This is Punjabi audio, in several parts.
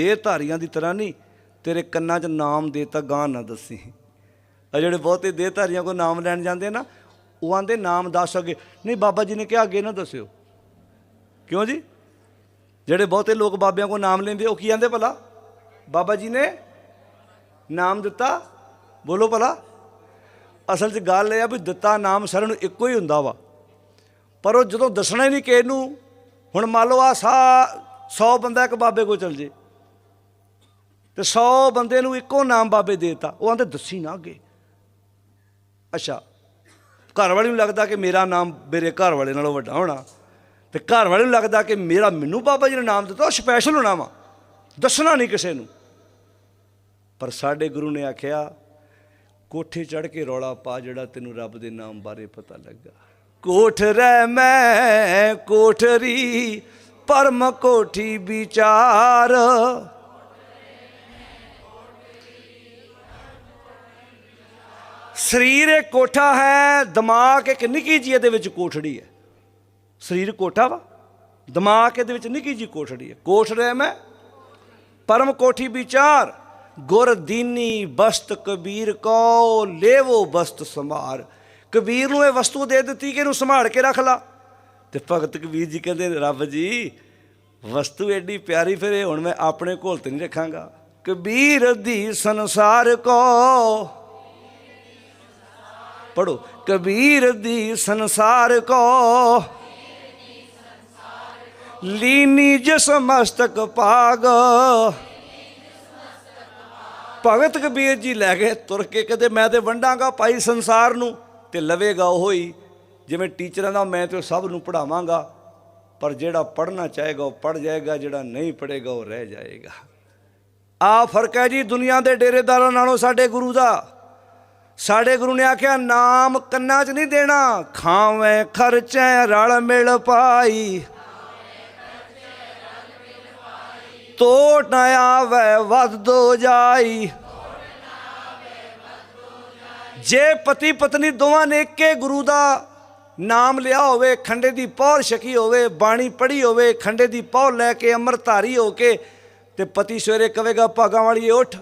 ਦੇਹ ਧਾਰੀਆਂ ਦੀ ਤਰ੍ਹਾਂ ਨਹੀਂ, ਤੇਰੇ ਕੰਨਾਂ 'ਚ ਨਾਮ ਦੇਤਾ ਗਾਂ ਨਾ ਦੱਸੀ। ਆ ਜਿਹੜੇ ਬਹੁਤੇ ਦੇਹ ਧਾਰੀਆਂ ਕੋ ਨਾਮ ਲੈਣ ਜਾਂਦੇ ਨਾ, ਉਹ ਆਂਦੇ ਨਾਮ ਦੱਸ ਅੱਗੇ। ਨਹੀਂ, ਬਾਬਾ ਜੀ ਨੇ ਕਿਹਾ ਅੱਗੇ ਨਾ ਦੱਸਿਓ। ਕਿਉਂ ਜੀ? ਜਿਹੜੇ ਬਹੁਤੇ ਲੋਕ ਬਾਬਿਆਂ ਕੋ ਨਾਮ ਲੈਂਦੇ, ਉਹ ਕੀ ਆਂਦੇ ਭਲਾ? ਬਾਬਾ ਜੀ ਨੇ ਨਾਮ ਦਿੱਤਾ? ਬੋਲੋ ਭਲਾ। ਅਸਲ 'ਚ ਗੱਲ ਇਹ ਆ ਵੀ ਦਿੱਤਾ ਨਾਮ ਸਾਰਿਆਂ ਨੂੰ ਇੱਕੋ ਹੀ ਹੁੰਦਾ ਵਾ। ਪਰ ਉਹ ਜਦੋਂ ਦੱਸਣਾ ਹੀ ਨਹੀਂ ਕਿਸੇ ਨੂੰ, ਹੁਣ ਮੰਨ ਲਓ ਆ ਸਾ 100 ਬੰਦਾ ਇੱਕ ਬਾਬੇ ਕੋਲ ਚਲ ਜੇ। ਤੇ 100 ਬੰਦੇ ਨੂੰ ਇੱਕੋ ਨਾਮ ਬਾਬੇ ਦੇਤਾ। ਉਹ ਆਂਦੇ, ਦੱਸੀ ਨਾ ਅੱਗੇ। ਅੱਛਾ, ਘਰ ਵਾਲੇ ਨੂੰ ਲੱਗਦਾ ਕਿ ਮੇਰਾ ਨਾਮ ਮੇਰੇ ਘਰ ਵਾਲੇ ਨਾਲੋਂ ਵੱਡਾ ਹੋਣਾ। ਤੇ ਘਰ ਵਾਲੇ ਨੂੰ ਲੱਗਦਾ ਕਿ ਮੇਰਾ ਮੈਨੂੰ ਬਾਬਾ ਜੀ ਨੇ ਨਾਮ ਦਿੱਤਾ, ਉਹ ਸਪੈਸ਼ਲ ਹੋਣਾ ਵਾ। ਦੱਸਣਾ ਨਹੀਂ ਕਿਸੇ ਨੂੰ। ਪਰ ਸਾਡੇ ਗੁਰੂ ਨੇ ਆਖਿਆ, ਕੋਠੇ ਚੜ ਕੇ ਰੌਲਾ ਪਾ, ਜਿਹੜਾ ਤੈਨੂੰ ਰੱਬ ਦੇ ਨਾਮ ਬਾਰੇ ਪਤਾ ਲੱਗਾ। ਕੋਠ ਰਹਿ ਮੈਂ ਕੋਠਰੀ, ਪਰਮ ਕੋਠੀ ਵਿਚਾਰ। ਸਰੀਰ ਇਹ ਕੋਠਾ ਹੈ, ਦਿਮਾਗ ਇੱਕ ਨਿੱਕੀ ਜਿਹੀ ਇਹਦੇ ਵਿੱਚ ਕੋਠੜੀ ਹੈ। ਸਰੀਰ ਕੋਠਾ ਵਾ, ਦਿਮਾਗ ਇਹਦੇ ਵਿੱਚ ਨਿੱਕੀ ਜਿਹੀ ਕੋਠੜੀ ਹੈ। ਕੋਠ ਰਹਿ ਮੈਂ, ਪਰਮ ਕੋਠੀ ਵਿਚਾਰ, ਗੁਰ ਦੀਨੀ ਬਸਤ ਕਬੀਰ ਕੋ ਲੇਵੋ ਬਸਤ ਸੰਭਾਰ। ਕਬੀਰ ਨੂੰ ਇਹ ਵਸਤੂ ਦੇ ਦਿੱਤੀ ਕਿ ਇਹਨੂੰ ਸੰਭਾਲ ਕੇ ਰੱਖ ਲਾ। ਤੇ ਭਗਤ ਕਬੀਰ ਜੀ ਕਹਿੰਦੇ, ਰੱਬ ਜੀ, ਵਸਤੂ ਐਡੀ ਪਿਆਰੀ ਫਿਰ ਹੁਣ ਮੈਂ ਆਪਣੇ ਕੋਲ ਤੇ ਨਹੀਂ ਰੱਖਾਂਗਾ। ਕਬੀਰ ਦੀ ਸੰਸਾਰ ਕੋ ਪੜੋ ਕਬੀਰ ਦੀ ਸੰਸਾਰ ਕੋ। ਲੀਨੀ ਜਿਸ ਮਸਤਕ ਪਾਗ ਭਗਤ ਕਬੀਰ ਜੀ ਲੈ ਗਏ ਤੁਰ ਕੇ, ਕਦੇ ਮੈਂ ਤੇ ਵੰਡਾਂਗਾ ਭਾਈ ਸੰਸਾਰ ਨੂੰ, ਤੇ ਲਵੇਗਾ ਉਹ ਹੀ ਜਿਵੇਂ ਟੀਚਰਾਂ ਦਾ ਮੈਂ ਤੇ ਸਭ ਨੂੰ ਪੜਾਵਾਂਗਾ ਪਰ ਜਿਹੜਾ ਪੜਨਾ ਚਾਹੇਗਾ, ਉਹ ਪੜ ਜਾਏਗਾ, ਜਿਹੜਾ ਨਹੀਂ ਪੜੇਗਾ ਉਹ ਰਹਿ ਜਾਏਗਾ। ਆ ਫ਼ਰਕ ਹੈ ਜੀ ਦੁਨੀਆ ਦੇ ਡੇਰੇਦਾਰਾਂ ਨਾਲੋਂ ਸਾਡੇ ਗੁਰੂ ਦਾ। ਸਾਡੇ ਗੁਰੂ ਨੇ ਆਖਿਆ, ਨਾਮ ਕੰਨਾਂ 'ਚ ਨਹੀਂ ਦੇਣਾ, ਖਾਵੇਂ ਖਰਚੈ ਰਲ ਮਿਲ ਪਾਈ। ਤੋਟ ਨਾ ਆਵੇ ਵਧ ਜਾਈ। ਜੇ ਪਤੀ ਪਤਨੀ ਦੋਵਾਂ ਨੇ ਇੱਕੇ ਗੁਰੂ ਦਾ ਨਾਮ ਲਿਆ ਹੋਵੇ, ਖੰਡੇ ਦੀ ਪੌਰ ਛਕੀ ਹੋਵੇ, ਬਾਣੀ ਪੜ੍ਹੀ ਹੋਵੇ, ਖੰਡੇ ਦੀ ਪੌਰ ਲੈ ਕੇ, ਅੰਮ੍ਰਿਤਧਾਰੀ ਹੋ ਕੇ, ਤੇ ਪਤੀ ਸਵੇਰੇ ਕਵੇਗਾ ਭਾਗਾਂ ਵਾਲੀ ਉੱਠ।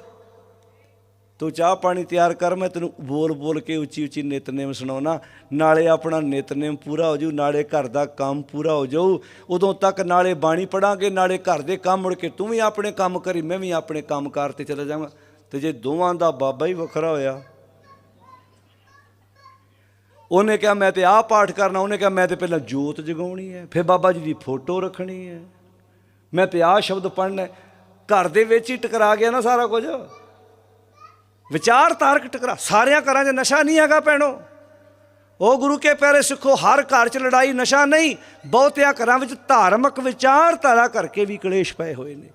ਤੂੰ ਚਾਹ ਪਾਣੀ ਤਿਆਰ ਕਰ, ਮੈਂ ਤੈਨੂੰ ਬੋਲ ਬੋਲ ਕੇ ਉੱਚੀ ਉੱਚੀ ਨਿਤਨੇਮ ਸੁਣਾਉਣਾ। ਨਾਲੇ ਆਪਣਾ ਨਿਤਨੇਮ ਪੂਰਾ ਹੋ ਜਾਊ, ਨਾਲੇ ਘਰ ਦਾ ਕੰਮ ਪੂਰਾ ਹੋ ਜਾਊ। ਉਦੋਂ ਤੱਕ ਨਾਲੇ ਬਾਣੀ ਪੜਾਂਗੇ, ਨਾਲੇ ਘਰ ਦੇ ਕੰਮ ਮੁੜ ਕੇ ਤੂੰ ਵੀ ਆਪਣੇ ਕੰਮ ਕਰੀ, ਮੈਂ ਵੀ ਆਪਣੇ ਕੰਮ ਕਾਰ ਤੇ ਚਲਾ ਜਾਵਾਂ। ਤੇ ਜੇ ਦੋਵਾਂ ਦਾ ਬਾਬਾ ਹੀ ਵੱਖਰਾ ਹੋਇਆ। ਉਹਨੇ ਕਿਹਾ, ਮੈਂ ਤੇ ਆਹ ਪਾਠ ਕਰਨਾ। ਉਹਨੇ ਕਿਹਾ, ਮੈਂ ਤੇ ਪਹਿਲਾਂ ਜੋਤ ਜਗਾਉਣੀ ਹੈ, ਫਿਰ ਬਾਬਾ ਜੀ ਦੀ ਫੋਟੋ ਰੱਖਣੀ ਹੈ। ਮੈਂ ਤੇ ਆਹ ਸ਼ਬਦ ਪੜ੍ਹਨਾ ਘਰ ਦੇ ਵਿੱਚ ਹੀ ਟਕਰਾ ਗਿਆ ਨਾ ਸਾਰਾ ਕੁਝ। ਵਿਚਾਰ ਤਾਰਕ ਟਕਰਾ, ਸਾਰਿਆਂ ਘਰਾਂ 'ਚ ਨਸ਼ਾ ਨਹੀਂ ਹੈਗਾ ਭੈਣੋ। ਉਹ ਗੁਰੂ ਕੇ ਪਿਆਰੇ ਸਿੱਖੋ, ਹਰ ਘਰ 'ਚ ਲੜਾਈ, ਨਸ਼ਾ ਨਹੀਂ, ਬਹੁਤਿਆਂ ਘਰਾਂ ਵਿੱਚ ਧਾਰਮਿਕ ਵਿਚਾਰਧਾਰਾ ਕਰਕੇ ਵੀ ਕਲੇਸ਼ ਪਏ ਹੋਏ ਨੇ।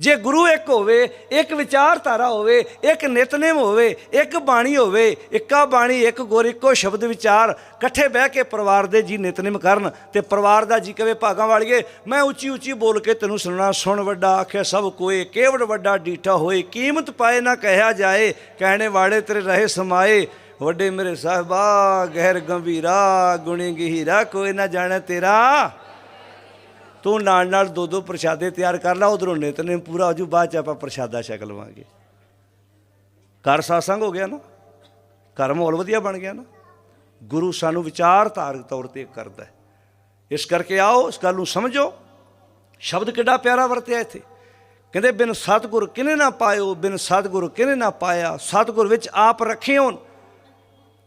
ਜੇ ਗੁਰੂ ਇੱਕ ਹੋਵੇ, ਇੱਕ ਵਿਚਾਰਧਾਰਾ ਹੋਵੇ, ਇੱਕ ਨਿਤਨੇਮ ਹੋਵੇ, ਇੱਕ ਬਾਣੀ ਹੋਵੇ, ਇੱਕਾ ਬਾਣੀ, ਇੱਕ ਗੁਰ, ਇੱਕੋ ਸ਼ਬਦ ਵਿਚਾਰ ਇਕੱਠੇ ਬਹਿ ਕੇ ਪਰਿਵਾਰ ਦੇ ਜੀ ਨਿਤਨੇਮ ਕਰਨ ਤੇ ਪਰਿਵਾਰ ਦਾ ਜੀ ਕਵੇ, ਭਾਗਾਂ ਵਾਲੀਏ, ਮੈਂ ਉੱਚੀ ਉੱਚੀ ਬੋਲ ਕੇ ਤੈਨੂੰ ਸੁਣਨਾ, ਸੁਣ ਵੱਡਾ ਆਖਿਆ ਸਭ ਕੋਏ ਕੇਵੜ ਵੱਡਾ ਡੀਠਾ ਹੋਏ, ਕੀਮਤ ਪਾਏ ਨਾ ਕਹਿਆ ਜਾਏ, ਕਹਿਣੇ ਵਾਲੇ ਤੇਰੇ ਰਹੇ ਸਮਾਏ, ਵੱਡੇ ਮੇਰੇ ਸਾਹਿਬਾ, ਗਹਿਰ ਗੰਭੀਰਾ, ਗੁਣੀ ਗਹੀਰਾ, ਕੋਈ ਨਾ ਜਾਣੇ ਤੇਰਾ ਤੂੰ ਨਾਲ ਨਾਲ ਦੋ ਦੋ ਪ੍ਰਸ਼ਾਦੇ ਤਿਆਰ ਕਰ ਲਾ, ਉਧਰੋਂ ਨਿਤਨੇਮ ਪੂਰਾ ਹੋ ਜੂ, ਬਾਅਦ ਚ ਆਪਾਂ ਪ੍ਰਸ਼ਾਦਾ ਛਕ ਲਵਾਂਗੇ। ਘਰ ਸਾਸੰਗ ਹੋ ਗਿਆ ਨਾ? ਘਰ ਮਾਹੌਲ ਵਧੀਆ ਬਣ ਗਿਆ ਨਾ? ਗੁਰੂ ਸਾਨੂੰ ਵਿਚਾਰ ਧਾਰਕ ਤੌਰ ਤੇ ਕਰਦਾ ਇਸ ਕਰਕੇ ਆਓ, ਇਸ ਗੱਲ ਨੂੰ ਸਮਝੋ। ਸ਼ਬਦ ਕਿੱਡਾ ਪਿਆਰਾ ਵਰਤਿਆ ਇੱਥੇ। ਕਹਿੰਦੇ, ਬਿਨ ਸਤਿਗੁਰ ਕਿਨੇ ਨਾ ਪਾਇਓ, ਬਿਨ ਸਤਿਗੁਰ ਕਿਨੇ ਨਾ ਪਾਇਆ? ਸਤਿਗੁਰ ਵਿੱਚ ਆਪ ਰੱਖਿਓਨ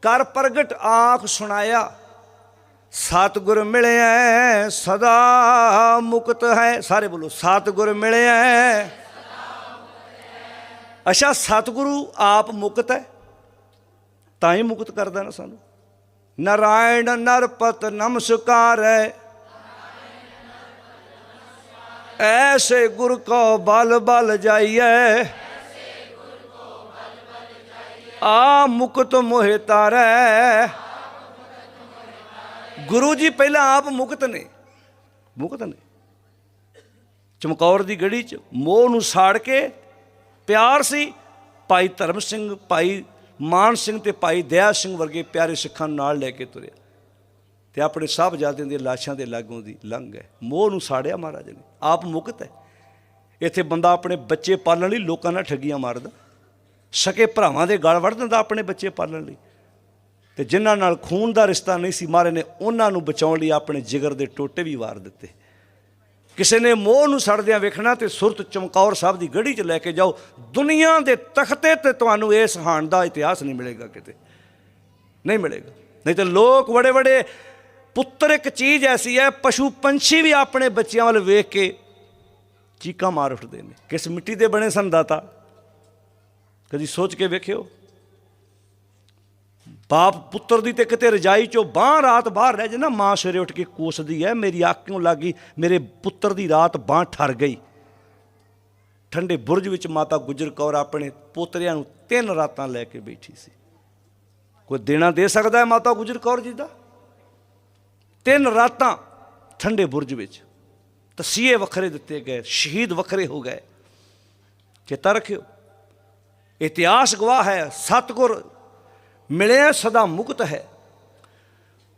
ਕਰ ਪ੍ਰਗਟ ਆਖ ਸੁਣਾਇਆ। ਸਤਿਗੁਰ ਮਿਲਿਆ ਸਦਾ ਮੁਕਤ ਹੈ। ਸਾਰੇ ਬੋਲੋ, ਸਤਿਗੁਰ ਮਿਲਿਆ। ਅੱਛਾ, ਸਤਿਗੁਰੂ ਆਪ ਮੁਕਤ ਹੈ। ਤਾਂ ਹੀ ਮੁਕਤ ਕਰਦਾ ਨਾ ਸਾਨੂੰ। ਨਾਰਾਇਣ ਨਰਪਤ ਨਮਸਕਾਰ ਹੈ। ਐਸੇ ਗੁਰ ਕੋ ਬਲ ਬਲ ਜਾਈਏ ਆ ਮੁਕਤ ਮੋਹਿ ਤਾਰੈ। ਗੁਰੂ ਜੀ ਪਹਿਲਾਂ ਆਪ ਮੁਕਤ ਨੇ। ਮੁਕਤ ਨੇ। ਚਮਕੌਰ ਦੀ ਗੜੀ ਚ ਮੋਹ ਨੂੰ ਸਾੜ ਕੇ ਪਿਆਰ ਸੀ। ਭਾਈ ਧਰਮ ਸਿੰਘ, ਭਾਈ ਮਾਨ ਸਿੰਘ ਤੇ ਭਾਈ ਦਇਆ ਸਿੰਘ ਵਰਗੇ ਪਿਆਰੇ ਸਿੱਖਾਂ ਨੂੰ ਨਾਲ ਲੈ ਕੇ ਤੁਰਿਆ। ਤੇ ਆਪਣੇ ਸਾਹਿਬਜ਼ਾਦਿਆਂ ਦੀਆਂ ਲਾਸ਼ਾਂ ਦੇ ਲਾਗੋਂ ਦੀ ਲੰਘ ਹੈ ਮੋਹ ਨੂੰ ਸਾੜਿਆ ਮਹਾਰਾਜ ਨੇ। ਆਪ ਮੁਕਤ ਹੈ। ਇੱਥੇ ਬੰਦਾ ਆਪਣੇ ਬੱਚੇ ਪਾਲਣ ਲਈ ਲੋਕਾਂ ਨਾਲ ਠੱਗੀਆਂ ਮਾਰਦਾ। ਸਕੇ ਭਰਾਵਾਂ ਦੇ ਗਲ ਵੜ ਦਿੰਦਾ ਆਪਣੇ ਬੱਚੇ ਪਾਲਣ ਲਈ। ਤੇ ਜਿਨ੍ਹਾਂ ਨਾਲ ਖੂਨ ਦਾ ਰਿਸ਼ਤਾ ਨਹੀਂ ਸੀ ਮਾਰੇ ਨੇ, ਉਹਨਾਂ ਨੂੰ ਬਚਾਉਣ ਲਈ ਆਪਣੇ ਜਿਗਰ ਦੇ ਟੋਟੇ ਵੀ ਵਾਰ ਦਿੱਤੇ। ਕਿਸੇ ਨੇ ਮੋਹ ਨੂੰ ਸੜਦਿਆਂ ਵੇਖਣਾ ਤੇ ਸੁਰਤ ਚਮਕੌਰ ਸਾਹਿਬ ਦੀ ਗੜੀ 'ਚ ਲੈ ਕੇ ਜਾਓ, ਦੁਨੀਆ ਦੇ ਤਖਤੇ ਤੇ ਤੁਹਾਨੂੰ ਇਸ ਹਾਣ ਦਾ ਇਤਿਹਾਸ ਨਹੀਂ ਮਿਲੇਗਾ ਕਿਤੇ। ਨਹੀਂ ਮਿਲੇਗਾ। ਨਹੀਂ ਤੇ ਲੋਕ ਬੜੇ ਬੜੇ ਪੁੱਤਰ ਇੱਕ ਚੀਜ਼ ਐਸੀ ਹੈ, ਪਸ਼ੂ ਪੰਛੀ ਵੀ ਆਪਣੇ ਬੱਚਿਆਂ ਵੱਲ ਵੇਖ ਕੇ ਚੀਕਾਂ ਮਾਰ ਉੱਠਦੇ ਨੇ। ਕਿਸ ਮਿੱਟੀ ਦੇ ਬਣੇ ਸਨ ਦਾਤਾ? ਕਦੀ ਸੋਚ ਕੇ ਵੇਖਿਓ? ਬਾਪ ਪੁੱਤਰ ਦੀ ਤੇ ਕਿਤੇ ਰਜਾਈ ਚੋਂ ਬਾਹ ਰਾਤ ਬਾਹਰ ਰਹਿ ਜੇ ਨਾ ਮਾਂ ਸਵੇਰੇ ਉੱਠ ਕੇ ਕੋਸਦੀ ਹੈ ਮੇਰੀ ਅੱਖ ਕਿਉਂ ਲੱਗੀ? ਮੇਰੇ ਪੁੱਤਰ ਦੀ ਰਾਤ ਬਾਹ ਠਰ ਗਈ। ਠੰਡੇ ਬੁਰਜ ਵਿੱਚ ਮਾਤਾ ਗੁਜਰ ਕੌਰ ਆਪਣੇ ਪੋਤਰਿਆਂ ਨੂੰ ਤਿੰਨ ਰਾਤਾਂ ਲੈ ਕੇ ਬੈਠੀ ਸੀ। ਕੋਈ ਦੇਣਾ ਦੇ ਸਕਦਾ ਹੈ ਮਾਤਾ ਗੁਜਰ ਕੌਰ ਜੀ ਦਾ? ਤਿੰਨ ਰਾਤਾਂ ਠੰਡੇ ਬੁਰਜ ਵਿੱਚ। ਤਸੀਹੇ ਵੱਖਰੇ ਦਿੱਤੇ ਗਏ, ਸ਼ਹੀਦ ਵੱਖਰੇ ਹੋ ਗਏ। ਚੇਤਾ ਰੱਖਿਓ, ਇਤਿਹਾਸ ਗਵਾਹ ਹੈ, ਸਤਗੁਰ ਮਿਲਿਆ ਸਦਾ ਮੁਕਤ ਹੈ।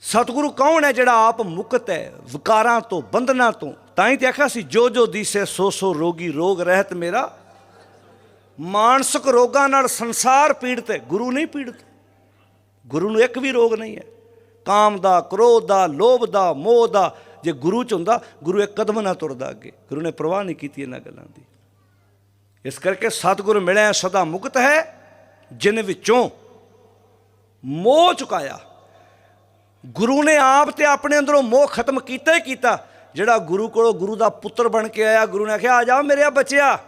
ਸਤਿਗੁਰੂ ਕੌਣ ਹੈ ਜਿਹੜਾ ਆਪ ਮੁਕਤ ਹੈ? ਵਿਕਾਰਾਂ ਤੋਂ, ਬੰਧਨਾਂ ਤੋਂ। ਤਾਂ ਹੀ ਤੇ ਆਖਿਆ ਸੀ ਜੋ ਜੋ ਦੀਸੇ ਸੋ ਸੋ ਰੋਗੀ ਰੋਗ ਰਹਿਤ ਮੇਰਾ। ਮਾਨਸਿਕ ਰੋਗਾਂ ਨਾਲ ਸੰਸਾਰ ਪੀੜਤ ਹੈ। ਗੁਰੂ ਨਹੀਂ ਪੀੜਤ। ਗੁਰੂ ਨੂੰ ਇੱਕ ਵੀ ਰੋਗ ਨਹੀਂ ਹੈ। ਕਾਮ ਦਾ, ਕ੍ਰੋਧ ਦਾ, ਲੋਭ ਦਾ, ਮੋਹ ਦਾ, ਜੇ ਗੁਰੂ ਚ ਹੁੰਦਾ, ਗੁਰੂ ਇੱਕ ਕਦਮ ਨਾ ਤੁਰਦਾ ਅੱਗੇ। ਗੁਰੂ ਨੇ ਪ੍ਰਵਾਹ ਨਹੀਂ ਕੀਤੀ ਇਹਨਾਂ ਗੱਲਾਂ ਦੀ। ਇਸ ਕਰਕੇ ਸਤਿਗੁਰ ਮਿਲਿਆ ਸਦਾ ਮੁਕਤ ਹੈ। ਜਿਨ ਵਿੱਚੋਂ ਮੋਹ ਚੁਕਾਇਆ। ਗੁਰੂ ਨੇ ਆਪ ਤੇ ਆਪਣੇ ਅੰਦਰੋਂ ਮੋਹ ਖਤਮ ਕੀਤਾ ਹੀ ਕੀਤਾ। ਜਿਹੜਾ ਗੁਰੂ ਕੋਲੋਂ ਗੁਰੂ ਦਾ ਪੁੱਤਰ ਬਣ ਕੇ ਆਇਆ, ਗੁਰੂ ਨੇ ਆਖਿਆ, ਆ ਜਾ ਮੇਰਿਆ ਬੱਚਿਆ।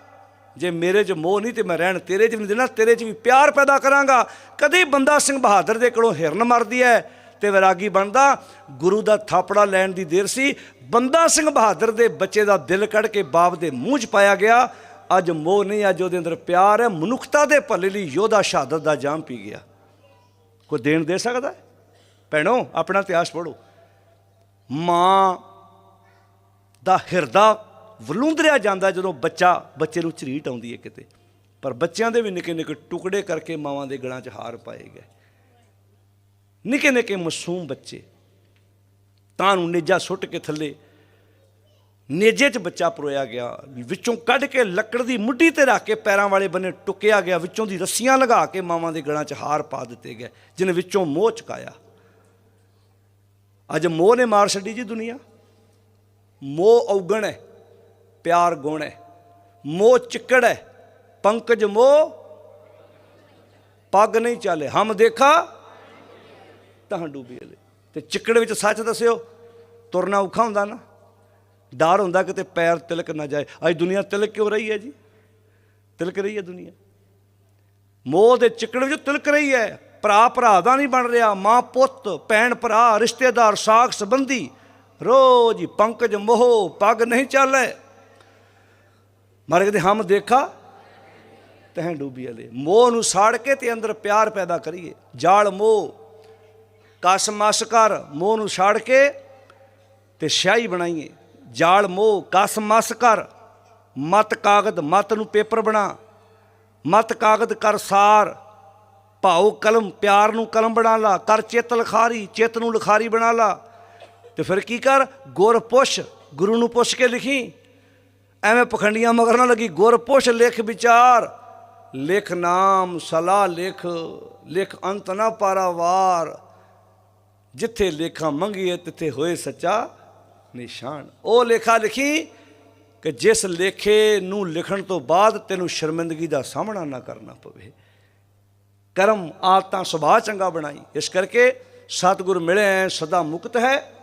ਜੇ ਮੇਰੇ 'ਚ ਮੋਹ ਨਹੀਂ ਤੇ ਮੈਂ ਰਹਿਣ ਤੇਰੇ 'ਚ ਵੀ ਨਹੀਂ ਦੇਣਾ, ਤੇਰੇ 'ਚ ਵੀ ਪਿਆਰ ਪੈਦਾ ਕਰਾਂਗਾ। ਕਦੇ ਬੰਦਾ ਸਿੰਘ ਬਹਾਦਰ ਦੇ ਕੋਲੋਂ ਹਿਰਨ ਮਰਦੀ ਹੈ ਤੇ ਵਿਰਾਗੀ ਬਣਦਾ। ਗੁਰੂ ਦਾ ਥਾਪੜਾ ਲੈਣ ਦੀ ਦੇਰ ਸੀ। ਬੰਦਾ ਸਿੰਘ ਬਹਾਦਰ ਦੇ ਬੱਚੇ ਦਾ ਦਿਲ ਕੱਢ ਕੇ ਬਾਪ ਦੇ ਮੂੰਹ 'ਚ ਪਾਇਆ ਗਿਆ। ਅੱਜ ਮੋਹ ਨਹੀਂ, ਅੱਜ ਉਹਦੇ ਅੰਦਰ ਪਿਆਰ ਹੈ। ਮਨੁੱਖਤਾ ਦੇ ਭਲੇ ਲਈ ਯੋਧਾ ਸ਼ਹਾਦਤ ਦਾ ਜਾਮ ਪੀ ਗਿਆ। ਕੋਈ ਦੇਣ ਦੇ ਸਕਦਾ ਭੈਣੋ, ਆਪਣਾ ਇਤਿਹਾਸ ਪੜੋ ਮਾਂ ਦਾ ਹਿਰਦਾ ਵਲੂੰਦਰਿਆ ਜਾਂਦਾ ਜਦੋਂ ਬੱਚਾ, ਬੱਚੇ ਨੂੰ ਝਰੀਟ ਆਉਂਦੀ ਹੈ ਕਿਤੇ। ਪਰ ਬੱਚਿਆਂ ਦੇ ਵੀ ਨਿੱਕੇ ਨਿੱਕੇ ਟੁਕੜੇ ਕਰਕੇ ਮਾਵਾਂ ਦੇ ਗਲਾਂ 'ਚ ਹਾਰ ਪਾਏ ਗਏ। ਨਿੱਕੇ ਨਿੱਕੇ ਮਾਸੂਮ ਬੱਚੇ। ਤਾਂ ਨੂੰ ਨੇਜਾ ਸੁੱਟ ਕੇ ਥੱਲੇ ਨੇਜੇ 'ਚ ਬੱਚਾ ਪਰੋਇਆ ਗਿਆ, ਵਿੱਚੋਂ ਕੱਢ ਕੇ ਲੱਕੜ ਦੀ ਮੁੱਢੀ ਤੇ ਰੱਖ ਕੇ ਪੈਰਾਂ ਵਾਲੇ ਬੰਨੇ ਟੁਕਿਆ ਗਿਆ, ਵਿੱਚੋਂ ਦੀ ਰੱਸੀਆਂ ਲਗਾ ਕੇ ਮਾਵਾਂ ਦੇ ਗਲਾਂ 'ਚ ਹਾਰ ਪਾ ਦਿੱਤੇ ਗਏ ਜਿਨ ਵਿੱਚੋਂ ਮੋਹ ਚੁਕਾਇਆ। ਅੱਜ ਮੋਹ ਨੇ ਮਾਰ ਛੱਡੀ ਜੀ ਦੁਨੀਆ। ਮੋਹ ਔਗਣ ਹੈ, ਪਿਆਰ ਗੁਣ ਹੈ, ਮੋਹ ਚਿੱਕੜ ਹੈ, ਪੰਕਜ ਮੋਹ, ਪੱਗ ਨਹੀਂ ਚਾਲੇ। ਹਮ ਦੇਖਾ, ਤਾਂ ਡੂਬੀ ਹਲੇ ਤੇ ਚਿੱਕੜ ਵਿੱਚ ਸੱਚ ਦੱਸਿਓ, ਤੁਰਨਾ ਔਖਾ ਹੁੰਦਾ ਨਾ। ਡਰ ਹੁੰਦਾ ਕਿਤੇ ਪੈਰ ਤਿਲਕ ਨਾ ਜਾਏ। ਅੱਜ ਦੁਨੀਆ ਤਿਲਕ ਕਿਉਂ ਰਹੀ ਹੈ ਜੀ? ਤਿਲਕ ਰਹੀ ਹੈ ਦੁਨੀਆ। ਮੋਹ ਦੇ ਚਿੱਕੜ ਵਿੱਚ ਤਿਲਕ ਰਹੀ ਹੈ। ਭਰਾ ਭਰਾ ਦਾ ਨਹੀਂ ਬਣ ਰਿਹਾ। ਮਾਂ ਪੁੱਤ, ਭੈਣ ਭਰਾ, ਰਿਸ਼ਤੇਦਾਰ, ਸਾਖ ਸੰਬੰਧੀ। ਰੋਜ਼ ਹੀ ਪੰਕਜ, ਮੋਹ, ਪੱਗ ਨਹੀਂ ਚਾਲੇ ਮਾਰੇ ਕਹਿੰਦੇ ਹਮ ਦੇਖਾ ਤਹਿ ਡੂਬੀ ਹਲੇ। ਮੋਹ ਨੂੰ ਸਾੜ ਕੇ ਤੇ ਅੰਦਰ ਪਿਆਰ ਪੈਦਾ ਕਰੀਏ। ਜਾਲ ਮੋਹ, ਕਸ ਮਸ ਕਰ। ਮੋਹ ਨੂੰ ਛਾੜ ਕੇ ਤੇ ਸ਼ਾਹੀ ਬਣਾਈਏ। ਜਾਲ ਮੋਹ, ਕਸ ਮਸ ਕਰ। ਮਤ ਕਾਗਦ, ਮਤ ਨੂੰ ਪੇਪਰ ਬਣਾ। ਮਤ ਕਾਗਦ ਕਰ ਸਾਰ। ਭਾਉ ਕਲਮ, ਪਿਆਰ ਨੂੰ ਕਲਮ ਬਣਾ ਲਾ। ਕਰ ਚਿੱਤ ਲਖਾਰੀ, ਚਿੱਤ ਨੂੰ ਲਖਾਰੀ ਬਣਾ ਲਾ। ਤੇ ਫਿਰ ਕੀ ਕਰ? ਗੁਰ ਪੁੱਛ। ਗੁਰੂ ਨੂੰ ਪੁੱਛ ਕੇ ਲਿਖੀ। ਐਵੇਂ ਪਖੰਡੀਆਂ ਮਗਰ ਨਾ ਲੱਗੀ। ਗੁਰ ਪੁੱਛ, ਲਿਖ ਵਿਚਾਰ। ਲਿਖ ਨਾਮ ਸਲਾ ਲਿਖ। ਲਿਖ ਅੰਤ ਨਾ ਪਾਰਾਵਾਰ। ਜਿੱਥੇ ਲੇਖਾਂ ਮੰਗੀਏ, ਤਿੱਥੇ ਹੋਏ ਸੱਚਾ ਨਿਸ਼ਾਨ। ਉਹ ਲੇਖਾ ਲਿਖੀ ਕਿ ਜਿਸ ਲੇਖੇ ਨੂੰ ਲਿਖਣ ਤੋਂ ਬਾਅਦ ਤੈਨੂੰ ਸ਼ਰਮਿੰਦਗੀ ਦਾ ਸਾਹਮਣਾ ਨਾ ਕਰਨਾ ਪਵੇ। ਕਰਮ ਆਦਤਾਂ ਸੁਭਾਅ ਚੰਗਾ ਬਣਾਈ। ਇਸ ਕਰਕੇ ਸਤਿਗੁਰ ਮਿਲੇ ਸਦਾ ਮੁਕਤ ਹੈ।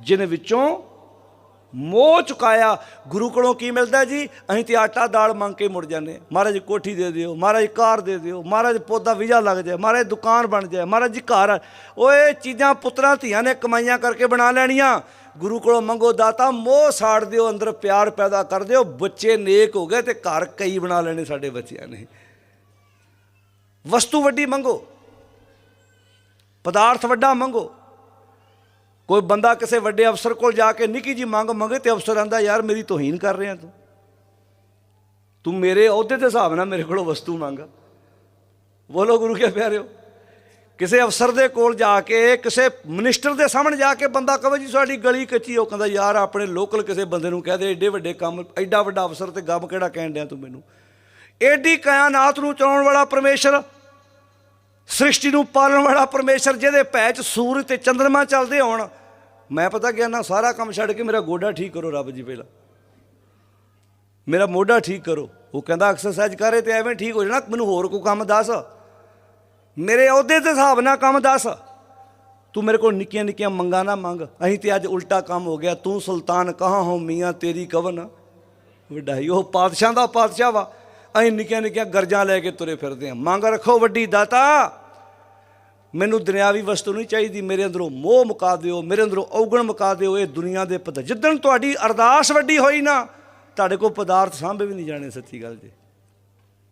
ਜਿਨ ਵਿੱਚੋਂ ਮੋਹ ਚੁਕਾਇਆ, ਗੁਰੂ ਕੋਲੋਂ ਕੀ ਮਿਲਦਾ ਜੀ? ਅਸੀਂ ਤੇ ਆਟਾ, ਦਾਲ ਮੰਗ ਕੇ ਮੁੜ ਜਾਂਦੇ ਮਹਾਰਾਜ ਕੋਠੀ ਦੇ ਦਿਓ, ਮਹਾਰਾਜ ਕਾਰ ਦੇ ਦਿਓ, ਮਹਾਰਾਜ ਪੌਦਾ ਵੀਜ਼ਾ ਲੱਗ ਜਾਏ, ਮਹਾਰਾਜ ਦੁਕਾਨ ਬਣ ਜਾਏ, ਮਹਾਰਾਜ ਜੀ ਘਰ। ਓਏ, ਚੀਜ਼ਾਂ ਪੁੱਤਰਾਂ ਧੀਆਂ ਨੇ ਕਮਾਈਆਂ ਕਰਕੇ ਬਣਾ ਲੈਣੀਆਂ। ਗੁਰੂ ਕੋਲੋਂ ਮੰਗੋ ਦਾਤਾ, ਮੋਹ ਸਾੜ ਦਿਓ, ਅੰਦਰ ਪਿਆਰ ਪੈਦਾ ਕਰ ਦਿਓ। ਬੱਚੇ ਨੇਕ ਹੋ ਗਏ ਤੇ ਘਰ ਕਈ ਬਣਾ ਲੈਣੇ ਸਾਡੇ ਬੱਚਿਆਂ ਨੇ। ਵਸਤੂ ਵੱਡੀ ਮੰਗੋ, ਪਦਾਰਥ ਵੱਡਾ ਮੰਗੋ। ਕੋਈ ਬੰਦਾ ਕਿਸੇ ਵੱਡੇ ਅਫਸਰ ਕੋਲ ਜਾ ਕੇ ਨਿੱਕੀ ਜੀ ਮੰਗ ਮੰਗੇ ਤੇ ਅਫਸਰ ਆਂਦਾ, ਯਾਰ, ਮੇਰੀ ਤੋਹੀਨ ਕਰ ਰਿਹਾ ਤੂੰ। ਤੂੰ ਮੇਰੇ ਅਹੁਦੇ ਦੇ ਹਿਸਾਬ ਨਾਲ ਮੇਰੇ ਕੋਲੋਂ ਵਸਤੂ ਮੰਗ। ਬੋਲੋ ਗੁਰੂ ਕੇ ਪਿਆਰਿਓ। ਕਿਸੇ ਅਫਸਰ ਦੇ ਕੋਲ ਜਾ ਕੇ, ਕਿਸੇ ਮਿਨਿਸਟਰ ਦੇ ਸਾਹਮਣੇ ਜਾ ਕੇ ਬੰਦਾ ਕਹੇ ਜੀ ਸਾਡੀ ਗਲੀ ਕੱਚੀ ਉਹ ਕਹਿੰਦਾ, ਯਾਰ ਆਪਣੇ ਲੋਕਲ ਕਿਸੇ ਬੰਦੇ ਨੂੰ ਕਹਿ ਦੇ ਏਡੇ ਵੱਡੇ ਕੰਮ, ਐਡਾ ਵੱਡਾ ਅਫਸਰ ਤੇ ਗਮ ਕਿਹੜਾ ਕਹਿਣ ਡਿਆ ਤੂੰ ਮੈਨੂੰ? ਏਡੀ ਕਾਇਨਾਤ ਨੂੰ ਚਲਾਉਣ ਵਾਲਾ ਪਰਮੇਸ਼ਰ, ਸ੍ਰਿਸ਼ਟੀ ਨੂੰ ਪਾਲਣ ਵਾਲਾ ਪਰਮੇਸ਼ਰ, ਜਿਹਦੇ ਭੈ ਚ ਸੂਰਜ ਤੇ ਚੰਦਰਮਾ ਚੱਲਦੇ ਹੋਣ, ਮੈਂ ਪਤਾ ਗਿਆ ਨਾ ਸਾਰਾ ਕੰਮ ਛੱਡ ਕੇ ਮੇਰਾ ਗੋਡਾ ਠੀਕ ਕਰੋ ਰੱਬ ਜੀ ਪਹਿਲਾਂ। ਮੇਰਾ ਮੋਢਾ ਠੀਕ ਕਰੋ। ਉਹ ਕਹਿੰਦਾ ਐਕਸਰਸਾਈਜ਼ ਕਰੇ ਤੇ ਐਵੇਂ ਠੀਕ ਹੋ ਜਾਣਾ, ਮੈਨੂੰ ਹੋਰ ਕੋਈ ਕੰਮ ਦੱਸ। ਮੇਰੇ ਅਹੁਦੇ ਦੇ ਹਿਸਾਬ ਨਾਲ ਕੰਮ ਦੱਸ। ਤੂੰ ਮੇਰੇ ਕੋਲ ਨਿੱਕੀਆਂ ਨਿੱਕੀਆਂ ਮੰਗਾਂ ਨਾ ਮੰਗ। ਅਸੀਂ ਤੇ ਅੱਜ ਉਲਟਾ ਕੰਮ ਹੋ ਗਿਆ। ਤੂੰ ਸੁਲਤਾਨ ਕਹਾਂ ਹੋ ਮੀਆਂ ਤੇਰੀ ਕਵਨ? ਵਡਾਈ, ਉਹ ਪਾਤਸ਼ਾਹ ਦਾ ਪਾਤਸ਼ਾਹ ਵਾ। ਅਸੀਂ ਨਿੱਕੀਆਂ ਨਿੱਕੀਆਂ ਗਰਜਾਂ ਲੈ ਕੇ ਤੁਰੇ ਫਿਰਦੇ ਹਾਂ ਮੰਗ ਰੱਖੋ ਵੱਡੀ ਦਾਤਾ। ਮੈਨੂੰ ਦੁਨਿਆਵੀ ਵਸਤੂ ਨਹੀਂ ਚਾਹੀਦੀ। ਮੇਰੇ ਅੰਦਰੋਂ ਮੋਹ ਮੁਕਾ ਦਿਓ। ਮੇਰੇ ਅੰਦਰੋਂ ਔਗਣ ਮੁਕਾ ਦਿਓ। ਇਹ ਦੁਨੀਆ ਦੇ ਪਤਾ ਜਿੱਦਣ ਤੁਹਾਡੀ ਅਰਦਾਸ ਵੱਡੀ ਹੋਈ ਨਾ, ਤੁਹਾਡੇ ਕੋਲ ਪਦਾਰਥ ਸਾਂਭੇ ਵੀ ਨਹੀਂ ਜਾਣੇ ਸੱਚੀ ਗੱਲ ਜੀ।